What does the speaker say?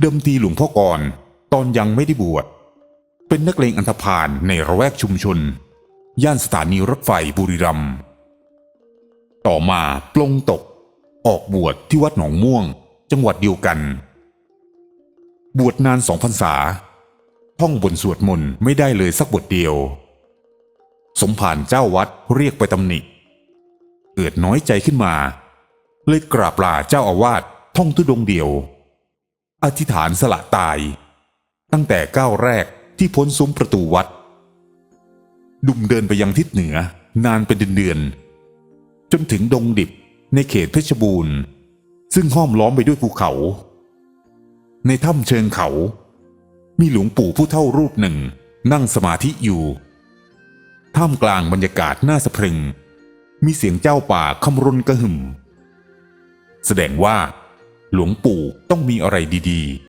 เดิมทีหลวงพ่อกรตอนยังไม่ได้บวชเป็นนักเลงอันธพาลในระแวกชุมชน ย่านสถานีรถไฟบุรีรัมย์ต่อมาปลงตก ออกบวชที่วัดหนองม่วง จังหวัดเดียวกัน บวชนานสองพรรษา ท่องบนสวดมนต์ไม่ได้เลยสักบทเดียว สมภารเจ้าวัดเรียกไปตำหนิเกิดน้อยใจขึ้นมา เลยกราบลาเจ้าอาวาสท่องทุดงเดียว อธิษฐานสละตาย ตั้งแต่ก้าวแรกที่พ้นซุ้มประตูวัด ดุมเดินไปยังทิศเหนือนานเป็นเดือนๆจนถึงดงดิบในเขตเพชรบูรณ์ ซึ่งห้อมล้อมไปด้วยภูเขา ในถ้ำเชิงเขา มีหลวงปู่ผู้เท่ารูปหนึ่งนั่งสมาธิอยู่ ท่ามกลางบรรยากาศน่าสะพรึง มีเสียงเจ้าป่าคำรนกระหึ่ม แสดงว่า หลวงปู่ต้องมีอะไรดี